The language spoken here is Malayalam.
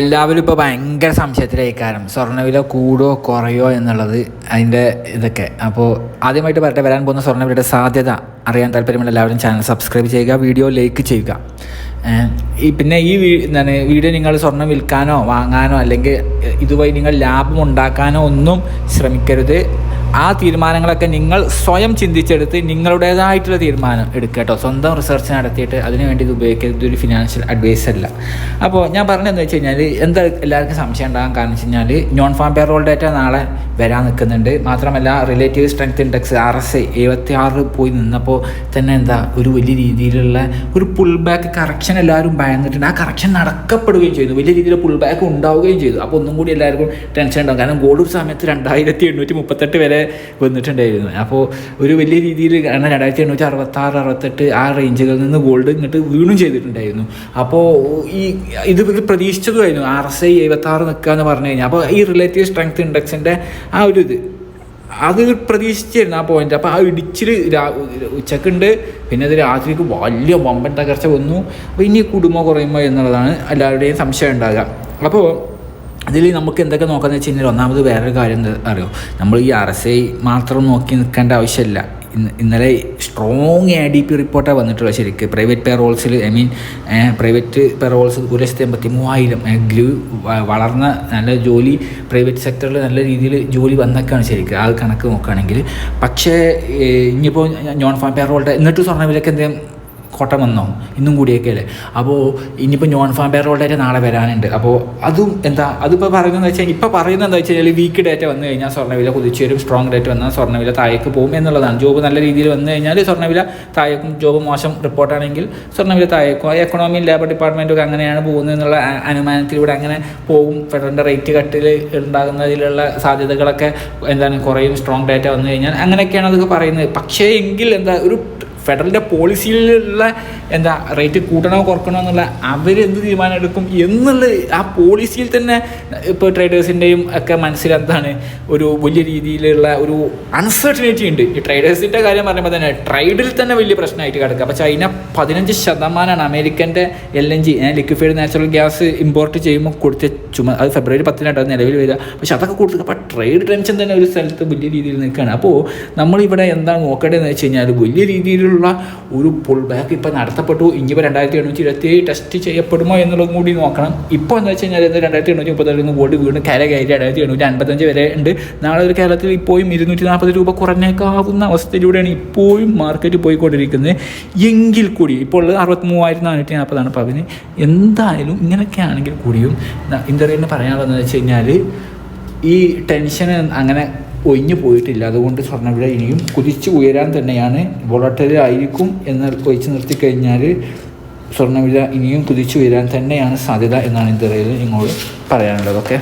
എല്ലാവരും ഇപ്പോൾ ഭയങ്കര സംശയത്തിലേക്കാരം സ്വർണവില കൂടോ കുറയോ എന്നുള്ളത് അതിന്റെ ഇതൊക്കെ. അപ്പോൾ ആദ്യമായിട്ട് പറയട്ടെ വരാൻ പോകുന്ന സ്വർണവിലയുടെ സാധ്യത അറിയാൻ താല്പര്യമുള്ള എല്ലാവരും ചാനൽ സബ്സ്ക്രൈബ് ചെയ്യുക വീഡിയോ ലൈക്ക് ചെയ്യുക. ഈ പിന്നെ ഈ എന്താണ് വീഡിയോ നിങ്ങൾ സ്വർണം വിൽക്കാനോ വാങ്ങാനോ അല്ലെങ്കിൽ ഇതുവഴി നിങ്ങൾ ലാഭം ഉണ്ടാക്കാനോ ഒന്നും ശ്രമിക്കരുത്. ആ തീരുമാനങ്ങളൊക്കെ നിങ്ങൾ സ്വയം ചിന്തിച്ചെടുത്ത് നിങ്ങളുടേതായിട്ടുള്ള തീരുമാനം എടുക്കുക കേട്ടോ. സ്വന്തം റിസർച്ച് നടത്തിയിട്ട് അതിന് വേണ്ടി ഇത് ഉപയോഗിക്കരുത്. ഇതൊരു ഫിനാൻഷ്യൽ അഡ്വൈസ് അല്ല. അപ്പോൾ ഞാൻ പറഞ്ഞതെന്ന് വെച്ച് കഴിഞ്ഞാൽ എന്താ എല്ലാവർക്കും സംശയം ഉണ്ടാകാൻ കാരണം വെച്ച് കഴിഞ്ഞാൽ നോൺ ഫാം പേറോൾ ഡേറ്റ നാളെ വരാൻ നിൽക്കുന്നുണ്ട്. മാത്രമല്ല relative strength index R S I എഴുപത്തി ആറ് പോയി നിന്നപ്പോൾ തന്നെ എന്താ ഒരു വലിയ രീതിയിലുള്ള ഒരു പുൾ ബാക്ക് കറക്ഷൻ എല്ലാവരും ഭയന്നിട്ടുണ്ട്. ആ കറക്ഷൻ നടക്കപ്പെടുകയും ചെയ്തു. വലിയ രീതിയിൽ പുൾ ബാക്ക് ഉണ്ടാവുകയും ചെയ്തു. അപ്പോൾ ഒന്നും കൂടി എല്ലാവർക്കും ടെൻഷൻ ഉണ്ടാകും കാരണം ഗോൾഡ് ഒരു സമയത്ത് രണ്ടായിരത്തി എണ്ണൂറ്റി മുപ്പത്തെട്ട് വരെ വന്നിട്ടുണ്ടായിരുന്നു. അപ്പോൾ ഒരു വലിയ രീതിയിൽ കാരണം രണ്ടായിരത്തി എണ്ണൂറ്റി അറുപത്തി ആറ് അറുപത്തെട്ട് ആ റേഞ്ചുകളിൽ നിന്ന് ഗോൾഡ് ഇങ്ങോട്ട് വീണും ചെയ്തിട്ടുണ്ടായിരുന്നു. അപ്പോൾ ഈ ഇത് പ്രതീക്ഷിച്ചതുമായിരുന്നു. ആർ എസ് ഐ എഴുപത്തി ആറ് നിൽക്കുക എന്ന് പറഞ്ഞു കഴിഞ്ഞാൽ. അപ്പോൾ ഈ റിലേറ്റീവ് സ്ട്രെങ്ത് ഇൻഡെക്സിന്റെ ആ ഒരു ഇത്. അത് പ്രതീക്ഷിച്ചിരുന്നു ആ പോയിന്റ് അപ്പോൾ ആ ഇടിച്ചിൽ ഉച്ചക്കുണ്ട്. പിന്നെ അത് രാത്രിക്ക് വലിയ വമ്പൻ തകർച്ച വന്നു. അപ്പോൾ ഇനി കുടുംബ കുറയുമോ എന്നുള്ളതാണ് എല്ലാവരുടെയും സംശയം ഉണ്ടാകുക അപ്പോൾ അതിൽ നമുക്ക് എന്തൊക്കെ നോക്കാമെന്ന് വെച്ച് കഴിഞ്ഞാൽ ഒന്നാമത് വേറൊരു കാര്യം അറിയോ? നമ്മൾ ഈ ആർ മാത്രം നോക്കി നിൽക്കേണ്ട ആവശ്യമില്ല. ഇന്ന് ഇന്നലെ സ്ട്രോങ് എ ഡി പി റിപ്പോർട്ടാണ് വന്നിട്ടുള്ളത് ശരിക്ക്. പ്രൈവറ്റ് പെറോൾസിൽ ഐ മീൻ പ്രൈവറ്റ് പെറോൾസ് ഒരു ലക്ഷത്തി എൺപത്തി മൂവായിരം ഗ്ലൂ വളർന്ന നല്ല ജോലി പ്രൈവറ്റ് സെക്ടറിൽ നല്ല രീതിയിൽ ജോലി വന്നൊക്കെയാണ് ശരിക്കും. ആ കണക്ക് നോക്കുകയാണെങ്കിൽ. പക്ഷേ ഇനിയിപ്പോൾ നോൺ ഫാം പെറോളുടെ എന്നിട്ട് സ്വർണവിലക്ക് എന്തെങ്കിലും കോട്ടം വന്നോ ഇന്നും കൂടിയൊക്കെ അല്ലേ? അപ്പോൾ ഇനിയിപ്പോൾ നോൺ ഫാം പേറോൾഡേറ്റ നാളെ വരാനുണ്ട്. അപ്പോൾ അതും എന്താ അതിപ്പോൾ പറയുന്നതെന്ന് വെച്ചാൽ ഇപ്പോൾ പറയുന്നത് എന്താ വെച്ച് കഴിഞ്ഞാൽ വീക്ക് ഡേറ്റ വന്നു കഴിഞ്ഞാൽ സ്വർണവില കുതിച്ചു വരും സ്ട്രോങ് ഡേറ്റ് വന്നാൽ സ്വർണവില താഴേക്ക് പോകും എന്നുള്ളതാണ്. ജോബ് നല്ല രീതിയിൽ വന്നു കഴിഞ്ഞാൽ സ്വർണവില താഴേക്കും ജോബ് മോശം റിപ്പോർട്ടാണെങ്കിൽ സ്വർണവില താഴേക്കും. എക്കണോമി ലേബർ ഡിപ്പാർട്ട്മെന്റൊക്കെ അങ്ങനെയാണ് പോകുന്നത് എന്നുള്ള അനുമാനത്തിലൂടെ അങ്ങനെ പോകും. ഫെഡറിന്റെ റേറ്റ് കട്ടിൽ ഉണ്ടാകുന്നതിലുള്ള സാധ്യതകളൊക്കെ എന്താണ് കുറയും സ്ട്രോങ് ഡേറ്റ വന്നു കഴിഞ്ഞാൽ അങ്ങനെയൊക്കെയാണ് അതൊക്കെ പറയുന്നത്. പക്ഷേ എങ്കിൽ എന്താ ഒരു ഫെഡറലിന്റെ പോളിസിയിലുള്ള എന്താ റേറ്റ് കൂട്ടണോ കുറക്കണോ എന്നുള്ള അവരെന്ത് തീരുമാനം എടുക്കും എന്നുള്ള ആ പോളിസിയിൽ തന്നെ ഇപ്പോൾ ട്രേഡേഴ്സിന്റെയും ഒക്കെ മനസ്സിൽ എന്താണ് ഒരു വലിയ രീതിയിലുള്ള ഒരു അൺസർട്ടനിറ്റി ഉണ്ട്. ഈ ട്രേഡേഴ്സിന്റെ കാര്യം പറയുമ്പോൾ തന്നെ ട്രേഡിൽ തന്നെ വലിയ പ്രശ്നമായിട്ട് കിടക്കുക. അപ്പോൾ ചൈന പതിനഞ്ച് ശതമാനമാണ് അമേരിക്കന്റെ L N G liquefied natural gas import ചെയ്യുമ്പോൾ കൊടുത്ത ചുമ. അത് ഫെബ്രുവരി പത്തിനായിട്ട് അത് നിലവിൽ വരിക. പക്ഷെ അതൊക്കെ കൊടുത്തു അപ്പോൾ ട്രേഡ് ടെൻഷൻ തന്നെ ഒരു സ്ഥലത്ത് വലിയ രീതിയിൽ നിൽക്കുകയാണ്. അപ്പോൾ നമ്മളിവിടെ എന്താണ് നോക്കേണ്ടതെന്ന് വെച്ച് കഴിഞ്ഞാൽ വലിയ രീതിയിലുള്ള ഒരു പുൾ ബാക്ക് ഇപ്പോൾ നടത്തപ്പെട്ടു. ഇനിയിപ്പോൾ രണ്ടായിരത്തി എണ്ണൂറ്റി ഇരുപത്തി ടെസ്റ്റ് ചെയ്യപ്പെടുമോ എന്നുള്ളതും കൂടി നോക്കണം. ഇപ്പോൾ എന്ന് വെച്ച് കഴിഞ്ഞാൽ രണ്ടായിരത്തി എണ്ണൂറ്റി മുപ്പത്തി കോടി വീണ് കര കയറി രണ്ടായിരത്തി എണ്ണൂറ്റി അൻപത്തഞ്ച് വരെ ഉണ്ട്. നാളെ ഒരു കേരളത്തിൽ ഇപ്പോഴും ഇരുന്നൂറ്റി നാൽപ്പത് രൂപ കുറഞ്ഞേക്കാവുന്ന അവസ്ഥയിലൂടെയാണ് ഇപ്പോഴും മാർക്കറ്റ് പോയിക്കൊണ്ടിരിക്കുന്നത്. എങ്കിൽ കൂടി ഇപ്പോൾ ഉള്ളത് അറുപത്തി മൂവായിരത്തി നാനൂറ്റി നാൽപ്പതാണ് അപ്പോൾ അതിന് എന്തായാലും ഇങ്ങനെയൊക്കെ ആണെങ്കിൽ കൂടിയും ഇന്ത്യയിൽ പറയാനുള്ളതെന്ന് വെച്ച് കഴിഞ്ഞാൽ ഈ ടെൻഷൻ അങ്ങനെ ഒഴിഞ്ഞു പോയിട്ടില്ല. അതുകൊണ്ട് സ്വർണവില ഇനിയും കുതിച്ചു ഉയരാൻ തന്നെയാണ്. വോളട്ടറി എന്ന് നിർത്തി നിർത്തിക്കഴിഞ്ഞാൽ സ്വർണവില ഇനിയും കുതിച്ചു വരാൻ തന്നെയാണ് സാധ്യത എന്നാണ് ഇന്ത്യയിൽ നിങ്ങളോട് പറയാനുള്ളത്. ഓക്കെ